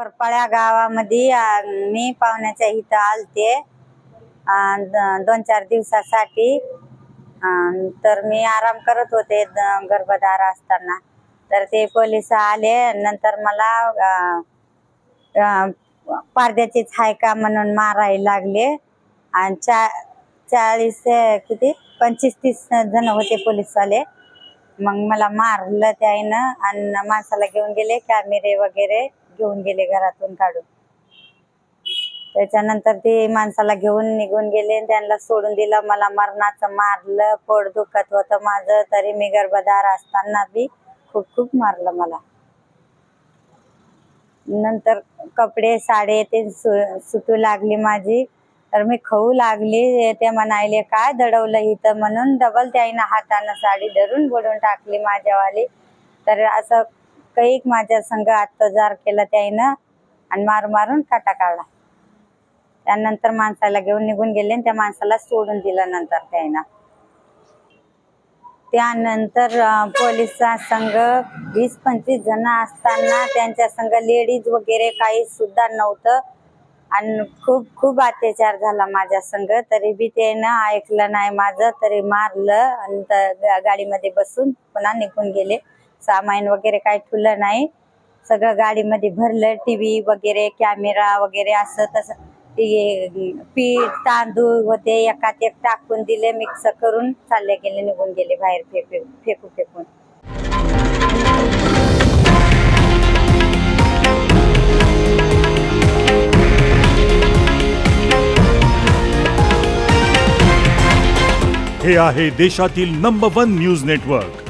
परपाळ्या गावामध्ये मी पाहुण्याच्या इथं आलते द- दोन चार दिवसासाठी. तर मी आराम करत होते द- गर्भधार असताना. तर ते पोलीस आले नंतर मला पारद्याची अं, आहे का म्हणून मारायला लागले. आणि चा चाळीस किती? पंचवीस तीस जण होते पोलीसवाले. मग मला मारलं त्याईनं आणि माणसाला घेऊन गेले कॅमेरे वगैरे. घेऊन गेले घरातून काढून. त्याच्यानंतर ते माणसाला घेऊन निघून गेले आणि त्यांना सोडून दिलं. मला मरणाचं मारलं पोट दुखत होतं माझं. तरी मी गर्भधार असताना बी खूप खूप मारलं मला. नंतर कपडे साडे ते सु- सुटू लागली माझी. तर मी खाऊ लागली. ते म्हणायले काय दडवलं इथं? म्हणून डबल त्याईनं हातानं साडी धरून बोलून टाकली माझ्यावाली. तर असं कैक माझ्या संघ अत्याचार केला त्याईनं आणि मार मारून काटा काढला. त्यानंतर माणसाला घेऊन निघून गेले आणि त्या माणसाला सोडून दिलं नंतर त्याईनं त्यानंतर पोलिसचा संघ वीस पंचवीस जण असताना त्यांच्या संघ लेडीज वगैरे काही सुद्धा नव्हतं. आणि खूप खूप अत्याचार झाला माझ्या संघ. तरी बी त्यानं ऐकलं नाही माझं तरी मारलं आणि गाडीमध्ये बसून पुन्हा निघून गेले. सामान वगैरे काही ठुलं नाही. सगळं गाडीमध्ये भरलं टीव्ही वगैरे कॅमेरा वगैरे असं तसं. ते पीठ तांदूळ होते एकात एक टाकून दिले मिक्स करून चालले गेले निघून गेले बाहेर फेकू फेकू फेकून. हे आहे देशातील नंबर वन न्यूज नेटवर्क